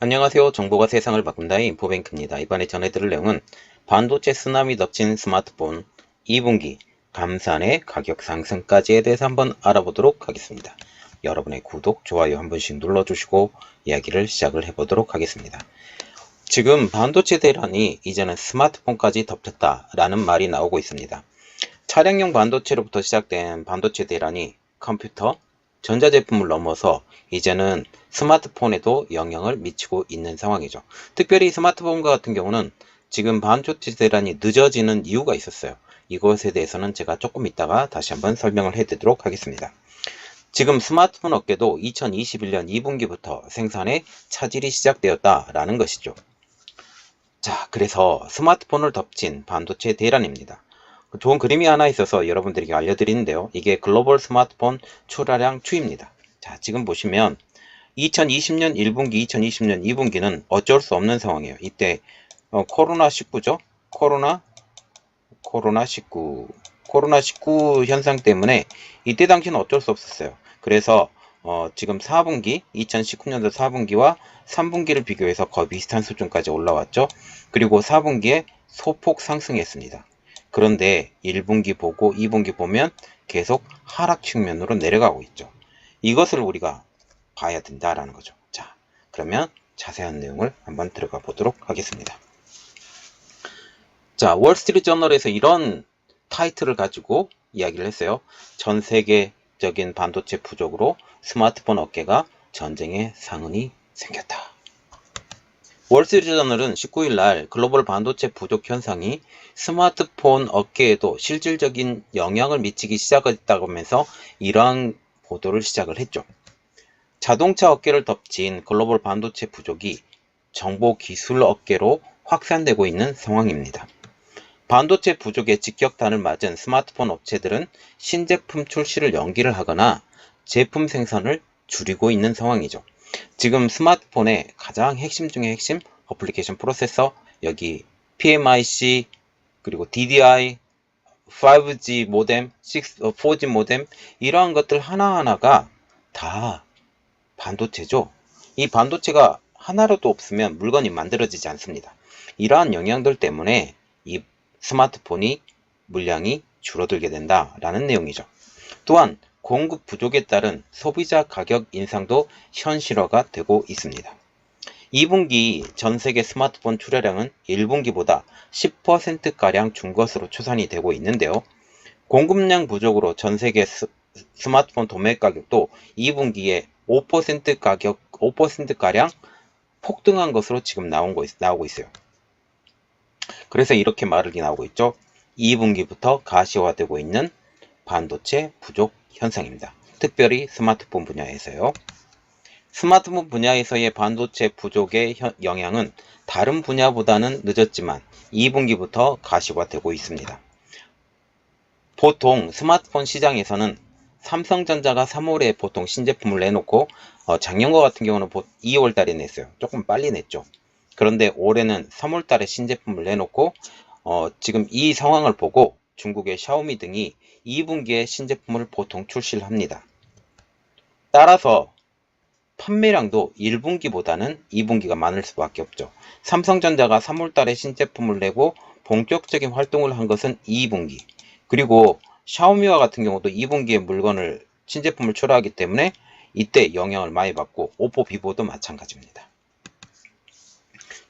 안녕하세요. 정보가 세상을 바꾼다의 인포뱅크입니다. 이번에 전해드릴 내용은 반도체 쓰나미 덮친 스마트폰 2분기 감산의 가격 상승까지에 대해서 한번 알아보도록 하겠습니다. 여러분의 구독, 좋아요 한 번씩 눌러주시고 이야기를 시작을 해보도록 하겠습니다. 지금 반도체 대란이 이제는 스마트폰까지 덮쳤다라는 말이 나오고 있습니다. 차량용 반도체로부터 시작된 반도체 대란이 컴퓨터, 전자제품을 넘어서 이제는 스마트폰에도 영향을 미치고 있는 상황이죠. 특별히 스마트폰과 같은 경우는 지금 반도체 대란이 늦어지는 이유가 있었어요. 이것에 대해서는 제가 조금 이따가 다시 한번 설명을 해드리도록 하겠습니다. 지금 스마트폰 업계도 2021년 2분기부터 생산에 차질이 시작되었다라는 것이죠. 자, 그래서 스마트폰을 덮친 반도체 대란입니다. 좋은 그림이 하나 있어서 여러분들에게 알려드리는데요. 이게 글로벌 스마트폰 출하량 추입니다. 자, 지금 보시면 2020년 1분기, 2020년 2분기는 어쩔 수 없는 상황이에요. 이때 어, 코로나 19죠. 코로나 코로나 19 코로나 19 현상 때문에 이때 당시는 어쩔 수 없었어요. 그래서 어, 지금 4분기 2019년도 4분기와 3분기를 비교해서 거의 비슷한 수준까지 올라왔죠. 그리고 4분기에 소폭 상승했습니다. 그런데 1분기 보고 2분기 보면 계속 하락 측면으로 내려가고 있죠. 이것을 우리가 봐야 된다라는 거죠. 자, 그러면 자세한 내용을 한번 들어가 보도록 하겠습니다. 자, 월스트리트 저널에서 이런 타이틀을 가지고 이야기를 했어요. 전 세계적인 반도체 부족으로 스마트폰 업계가 전쟁의 상흔이 생겼다. 월스트리트 저널은 19일 날 글로벌 반도체 부족 현상이 스마트폰 업계에도 실질적인 영향을 미치기 시작했다고 하면서 이러한 보도를 시작을 했죠. 자동차 업계를 덮친 글로벌 반도체 부족이 정보 기술 업계로 확산되고 있는 상황입니다. 반도체 부족의 직격탄을 맞은 스마트폰 업체들은 신제품 출시를 연기를 하거나 제품 생산을 줄이고 있는 상황이죠. 지금 스마트폰의 가장 핵심 중의 핵심 어플리케이션 프로세서 여기 PMIC 그리고 DDI 5G 모뎀, 6, 4G 모뎀 이러한 것들 하나하나가 다 반도체죠. 이 반도체가 하나라도 없으면 물건이 만들어지지 않습니다. 이러한 영향들 때문에 이 스마트폰이 물량이 줄어들게 된다라는 내용이죠. 또한 공급 부족에 따른 소비자 가격 인상도 현실화가 되고 있습니다. 2분기 전 세계 스마트폰 출하량은 1분기보다 10%가량 준 것으로 추산이 되고 있는데요. 공급량 부족으로 전 세계 스, 스마트폰 도매 가격도 2분기에 5% 가격 5%가량 폭등한 것으로 지금 나온 거, 나오고 있어요. 그래서 이렇게 말이 나오고 있죠. 2분기부터 가시화되고 있는 반도체 부족 현상입니다. 특별히 스마트폰 분야에서요. 스마트폰 분야에서의 반도체 부족의 영향은 다른 분야보다는 늦었지만 2분기부터 가시화되고 있습니다. 보통 스마트폰 시장에서는 삼성전자가 3월에 보통 신제품을 내놓고 어, 작년과 같은 경우는 2월 달에 냈어요. 조금 빨리 냈죠. 그런데 올해는 3월 달에 신제품을 내놓고 어, 지금 이 상황을 보고 중국의 샤오미 등이 2분기에 신제품을 보통 출시를 합니다. 따라서 판매량도 1분기보다는 2분기가 많을 수밖에 없죠. 삼성전자가 3월 달에 신제품을 내고 본격적인 활동을 한 것은 2분기. 그리고 샤오미와 같은 경우도 2분기에 물건을 신제품을 출하하기 때문에 이때 영향을 많이 받고 오포 비보도 마찬가지입니다.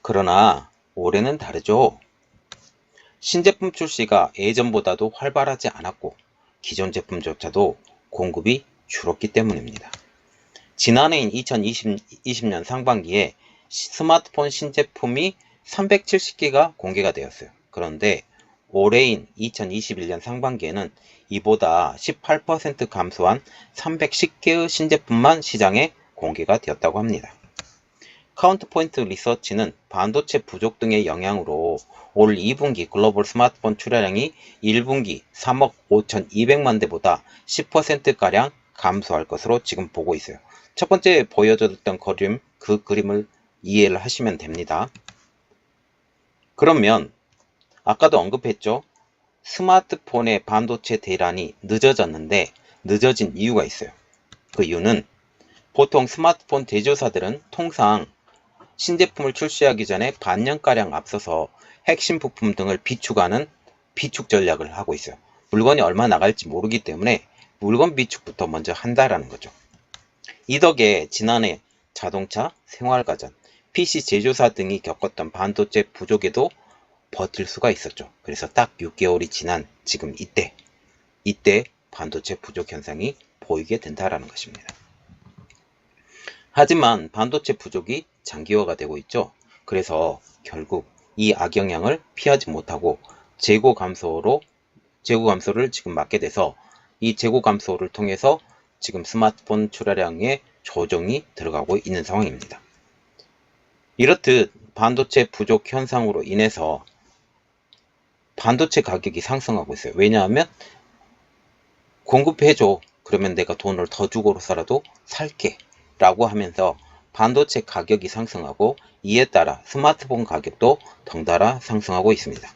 그러나 올해는 다르죠. 신제품 출시가 예전보다도 활발하지 않았고 기존 제품조차도 공급이 줄었기 때문입니다. 지난해인 2020, 년 상반기에 스마트폰 신제품이 370개가 공개가 되었어요. 그런데 올해인 2021년 상반기에는 이보다 18% 감소한 310개의 신제품만 시장에 공개가 되었다고 합니다. 카운트포인트 리서치는 반도체 부족 등의 영향으로 올 2분기 글로벌 스마트폰 출하량이 1분기 3억 5,200만 대보다 10%가량 감소할 것으로 지금 보고 있어요. 첫 번째 보여줬던 그림, 그 그림을 이해를 하시면 됩니다. 그러면 아까도 언급했죠. 스마트폰의 반도체 대란이 늦어졌는데 늦어진 이유가 있어요. 그 이유는 보통 스마트폰 제조사들은 통상 신제품을 출시하기 전에 반년가량 앞서서 핵심 부품 등을 비축하는 비축 전략을 하고 있어요. 물건이 얼마 나갈지 모르기 때문에 물건 비축부터 먼저 한다라는 거죠. 이 덕에 지난해 자동차, 생활가전, PC 제조사 등이 겪었던 반도체 부족에도 버틸 수가 있었죠. 그래서 딱 6개월이 지난 지금 이때, 이때 반도체 부족 현상이 보이게 된다라는 것입니다. 하지만 반도체 부족이 장기화가 되고 있죠. 그래서 결국 이 악영향을 피하지 못하고 재고 감소로 재고 감소를 지금 맞게 돼서 이 재고 감소를 통해서 지금 스마트폰 출하량의 조정이 들어가고 있는 상황입니다. 이렇듯 반도체 부족 현상으로 인해서 반도체 가격이 상승하고 있어요. 왜냐하면 공급해줘. 그러면 내가 돈을 더 주고로서라도 살게. 라고 하면서 반도체 가격이 상승하고 이에 따라 스마트폰 가격도 덩달아 상승하고 있습니다.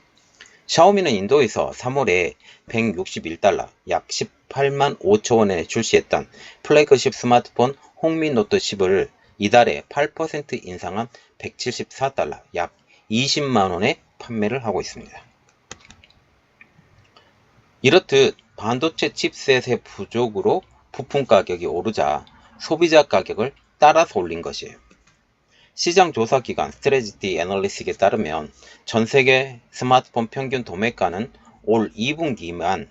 샤오미는 인도에서 3월에 161달러, 약 18만 5천 원에 출시했던 플래그십 스마트폰 홍미 노트 10을 이달에 8% 인상한 174달러, 약 20만 원에 판매를 하고 있습니다. 이렇듯 반도체 칩셋의 부족으로 부품 가격이 오르자 소비자 가격을 따라서 올린 것이에요. 시장 조사 기관 스트레지티 애널리스트에 따르면 전 세계 스마트폰 평균 도매가는 올 2분기만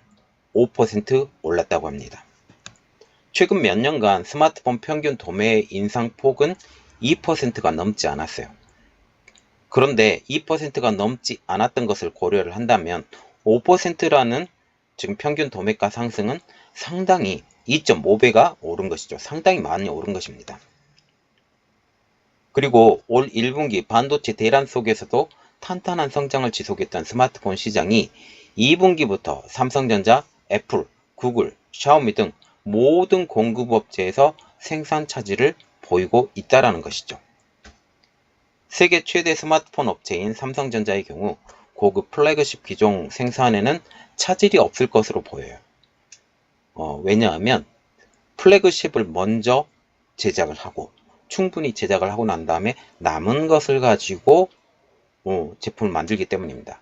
5% 올랐다고 합니다. 최근 몇 년간 스마트폰 평균 도매 인상폭은 2%가 넘지 않았어요. 그런데 2%가 넘지 않았던 것을 고려를 한다면 5%라는 지금 평균 도매가 상승은 상당히 2.5배가 오른 것이죠. 상당히 많이 오른 것입니다. 그리고 올 1분기 반도체 대란 속에서도 탄탄한 성장을 지속했던 스마트폰 시장이 2분기부터 삼성전자, 애플, 구글, 샤오미 등 모든 공급업체에서 생산 차질을 보이고 있다는 것이죠. 세계 최대 스마트폰 업체인 삼성전자의 경우 고급 플래그십 기종 생산에는 차질이 없을 것으로 보여요. 어, 왜냐하면 플래그십을 먼저 제작을 하고 충분히 제작을 하고 난 다음에 남은 것을 가지고 어, 제품을 만들기 때문입니다.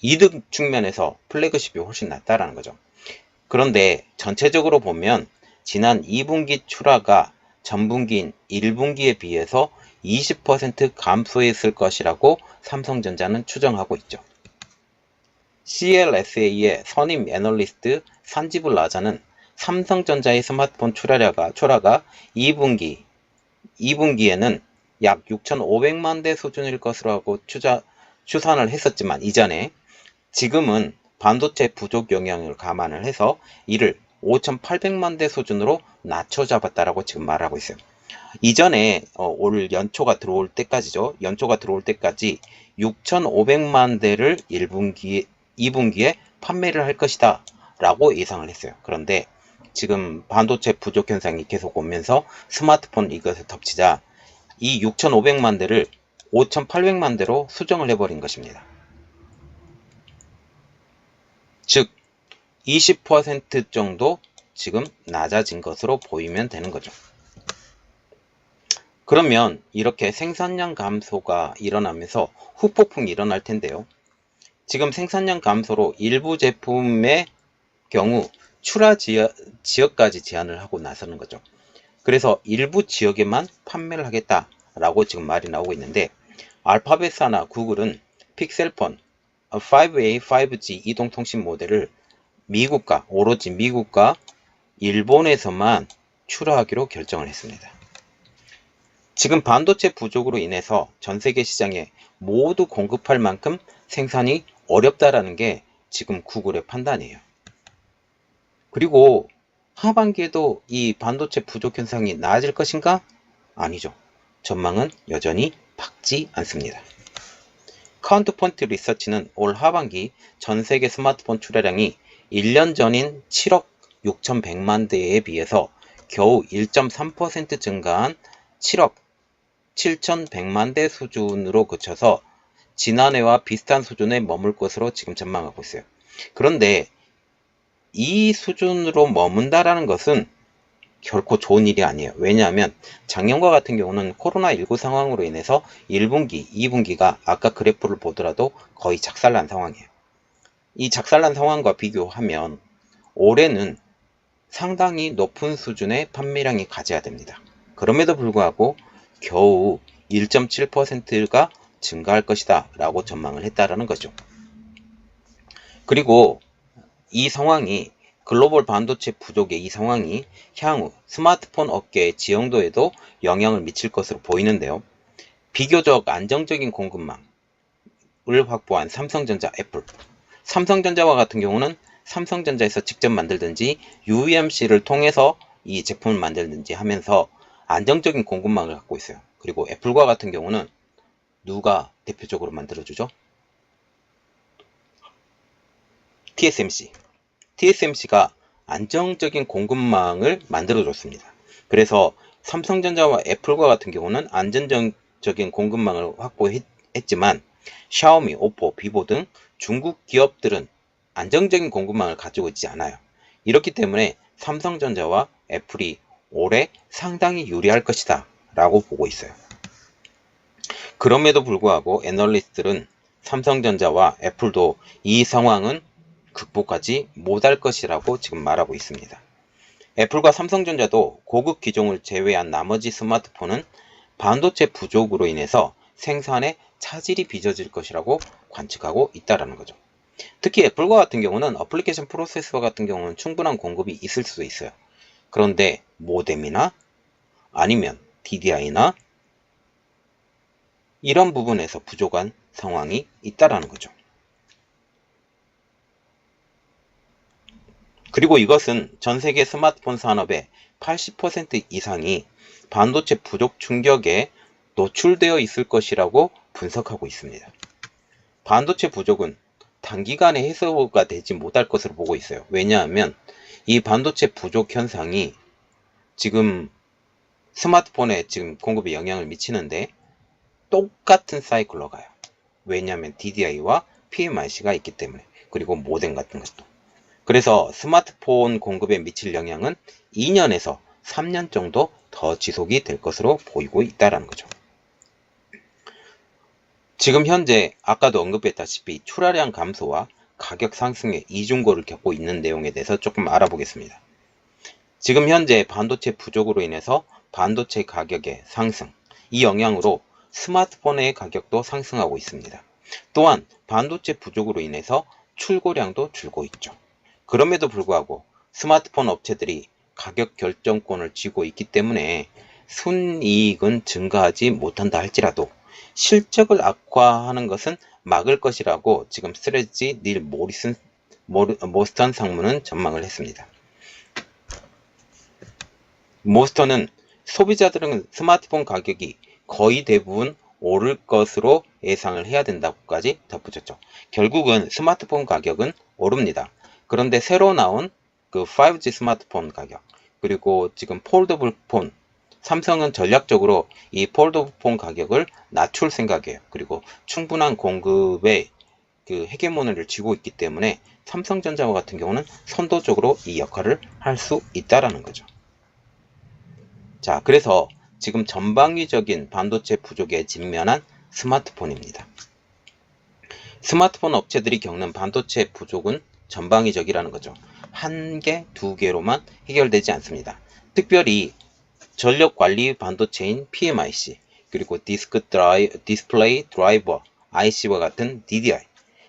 이득 측면에서 플래그십이 훨씬 낫다라는 거죠. 그런데 전체적으로 보면 지난 2분기 출하가 전분기인 1분기에 비해서 20% 감소했을 것이라고 삼성전자는 추정하고 있죠. CLSA의 선임 애널리스트 산지불 라자는 삼성전자의 스마트폰 출하가, 출하가 2분기, 2분기에는 약 6,500만 대 수준일 것으로 추자, 추산을 했었지만 이전에 지금은 반도체 부족 영향을 감안을 해서 이를 5,800만 대 수준으로 낮춰 잡았다라고 지금 말하고 있어요. 이전에 어, 올 연초가 들어올 때까지죠. 연초가 들어올 때까지 6,500만 대를 1분기, 2분기에 판매를 할 것이다 라고 예상을 했어요. 그런데 지금 반도체 부족 현상이 계속 오면서 스마트폰 이것을 덮치자 이 6,500만 대를 5,800만 대로 수정을 해버린 것입니다. 즉, 20% 정도 지금 낮아진 것으로 보이면 되는 거죠. 그러면 이렇게 생산량 감소가 일어나면서 후폭풍이 일어날 텐데요. 지금 생산량 감소로 일부 제품의 경우 출하 지역, 지역까지 제한을 하고 나서는 거죠. 그래서 일부 지역에만 판매를 하겠다라고 지금 말이 나오고 있는데 알파벳사나 구글은 픽셀폰 5A, 5G 이동통신 모델을 미국과 오로지 미국과 일본에서만 출하하기로 결정을 했습니다. 지금 반도체 부족으로 인해서 전 세계 시장에 모두 공급할 만큼 생산이 어렵다라는 게 지금 구글의 판단이에요. 그리고 하반기에도 이 반도체 부족 현상이 나아질 것인가? 아니죠. 전망은 여전히 밝지 않습니다. 카운트포인트 리서치는 올 하반기 전 세계 스마트폰 출하량이 1년 전인 7억 6,100만 대에 비해서 겨우 1.3% 증가한 7억 7,100만 대 수준으로 그쳐서 지난해와 비슷한 수준에 머물 것으로 지금 전망하고 있어요. 그런데 이 수준으로 머문다라는 것은 결코 좋은 일이 아니에요. 왜냐하면 작년과 같은 경우는 코로나19 상황으로 인해서 1분기, 2분기가 아까 그래프를 보더라도 거의 작살난 상황이에요. 이 작살난 상황과 비교하면 올해는 상당히 높은 수준의 판매량이 가져야 됩니다. 그럼에도 불구하고 겨우 1.7%가 증가할 것이다 라고 전망을 했다라는 거죠. 그리고 이 상황이 글로벌 반도체 부족의 이 상황이 향후 스마트폰 업계의 지형도에도 영향을 미칠 것으로 보이는데요. 비교적 안정적인 공급망을 확보한 삼성전자, 애플. 삼성전자와 같은 경우는 삼성전자에서 직접 만들든지 UEMC를 통해서 이 제품을 만들든지 하면서 안정적인 공급망을 갖고 있어요. 그리고 애플과 같은 경우는 누가 대표적으로 만들어주죠? TSMC. TSMC가 안정적인 공급망을 만들어줬습니다. 그래서 삼성전자와 애플과 같은 경우는 안정적인 공급망을 확보했지만 샤오미, 오포, 비보 등 중국 기업들은 안정적인 공급망을 가지고 있지 않아요. 이렇기 때문에 삼성전자와 애플이 올해 상당히 유리할 것이다 라고 보고 있어요. 그럼에도 불구하고 애널리스트들은 삼성전자와 애플도 이 상황은 극복하지 못할 것이라고 지금 말하고 있습니다. 애플과 삼성전자도 고급 기종을 제외한 나머지 스마트폰은 반도체 부족으로 인해서 생산에 차질이 빚어질 것이라고 관측하고 있다는 거죠. 특히 애플과 같은 경우는 어플리케이션 프로세서 같은 경우는 충분한 공급이 있을 수도 있어요. 그런데 모뎀이나 아니면 DDI나 이런 부분에서 부족한 상황이 있다라는 거죠. 그리고 이것은 전 세계 스마트폰 산업의 80% 이상이 반도체 부족 충격에 노출되어 있을 것이라고 분석하고 있습니다. 반도체 부족은 단기간에 해소가 되지 못할 것으로 보고 있어요. 왜냐하면 이 반도체 부족 현상이 지금 스마트폰에 지금 공급에 영향을 미치는데 똑같은 사이클로 가요. 왜냐하면 DDI와 PMIC가 있기 때문에 그리고 모뎀 같은 것도 그래서 스마트폰 공급에 미칠 영향은 2년에서 3년 정도 더 지속이 될 것으로 보이고 있다는 거죠. 지금 현재 아까도 언급했다시피 출하량 감소와 가격 상승의 이중고를 겪고 있는 내용에 대해서 조금 알아보겠습니다. 지금 현재 반도체 부족으로 인해서 반도체 가격의 상승, 이 영향으로 스마트폰의 가격도 상승하고 있습니다. 또한 반도체 부족으로 인해서 출고량도 줄고 있죠. 그럼에도 불구하고 스마트폰 업체들이 가격 결정권을 쥐고 있기 때문에 순이익은 증가하지 못한다 할지라도 실적을 악화하는 것은 막을 것이라고 지금 스트레지 닐 모리슨 모스턴 상무는 전망을 했습니다. 모스턴은 소비자들은 스마트폰 가격이 거의 대부분 오를 것으로 예상을 해야 된다고까지 덧붙였죠. 결국은 스마트폰 가격은 오릅니다. 그런데 새로 나온 그 5G 스마트폰 가격 그리고 지금 폴더블 폰 삼성은 전략적으로 이 폴더블 폰 가격을 낮출 생각이에요. 그리고 충분한 공급의 그 헤게모니를 쥐고 있기 때문에 삼성전자와 같은 경우는 선도적으로 이 역할을 할 수 있다라는 거죠. 자, 그래서 지금 전방위적인 반도체 부족에 직면한 스마트폰입니다. 스마트폰 업체들이 겪는 반도체 부족은 전방위적이라는 거죠. 한 개, 두 개로만 해결되지 않습니다. 특별히 전력 관리 반도체인 PMIC, 그리고 디스크 드라이, 디스플레이 드라이버 IC와 같은 DDI,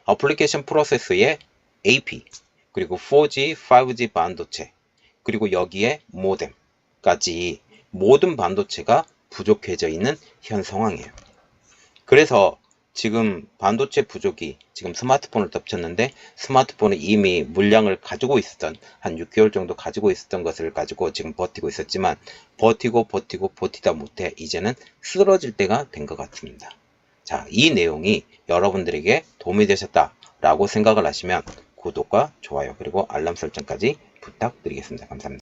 어플리케이션 프로세서의 AP, 그리고 4G, 5G 반도체, 그리고 여기에 모뎀까지 모든 반도체가 부족해져 있는 현 상황이에요. 그래서 지금 반도체 부족이 지금 스마트폰을 덮쳤는데 스마트폰이 이미 물량을 가지고 있었던 한 6개월 정도 가지고 있었던 것을 가지고 지금 버티고 있었지만 버티고 버티고 버티다 못해 이제는 쓰러질 때가 된 것 같습니다. 자, 이 내용이 여러분들에게 도움이 되셨다라고 생각을 하시면 구독과 좋아요 그리고 알람 설정까지 부탁드리겠습니다. 감사합니다.